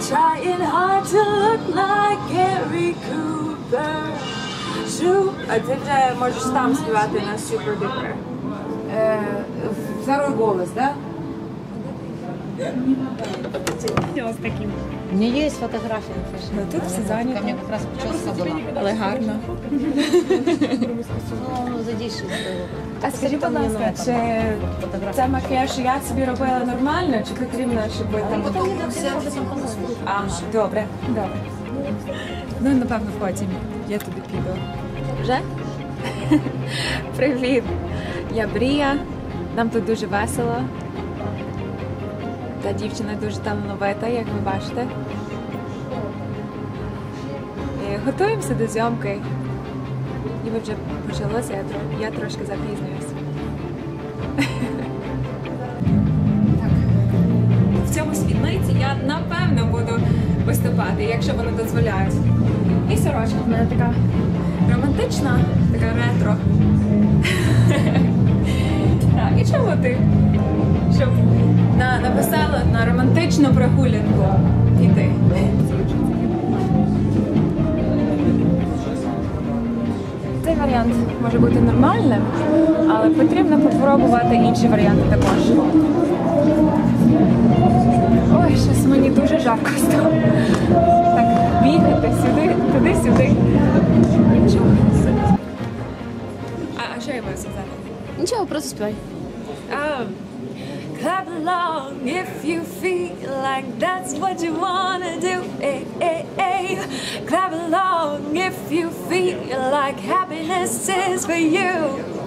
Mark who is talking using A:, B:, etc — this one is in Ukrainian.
A: Trying hard to look like Gary Cooper Super... Это, можешь сам сливать на Super
B: Duper. Второй голос, да?
A: Ось таким.
C: У меня есть фотография.
A: Ну тут все зайнято,
C: Ко мне как раз прическа была.
A: але гарно.
C: Ну, задишь
A: А скажи, будь ласка, чи це макіяж я собі робила нормально, чи потрібно, щоб ви там. А, добре, добре. Ну, напевно, потім я туди піду. Вже? Привіт! Я Брія. Нам тут дуже весело. Та дівчина дуже талановита, як ви бачите. І готуємося до зйомки. Ніби вже почалося, я, тро- я трошки запізнююсь. В цьому світлиці я напевно буду виступати, якщо вони дозволяють. І сорочка в мене така романтична, така ретро. На, на романтичну прогулянку іти. Цей варіант може бути нормальним, але потрібно попробувати інші варіанти також. Ой, щось мені дуже жарко стало. Так, бігати сюди, туди-сюди. Нічого. А, а що я маю сказати?
D: Нічого, просто співай.
A: Um, clap along if you feel like that's what you wanna do. Hey, hey, hey. Clap along if you feel like happiness is for you.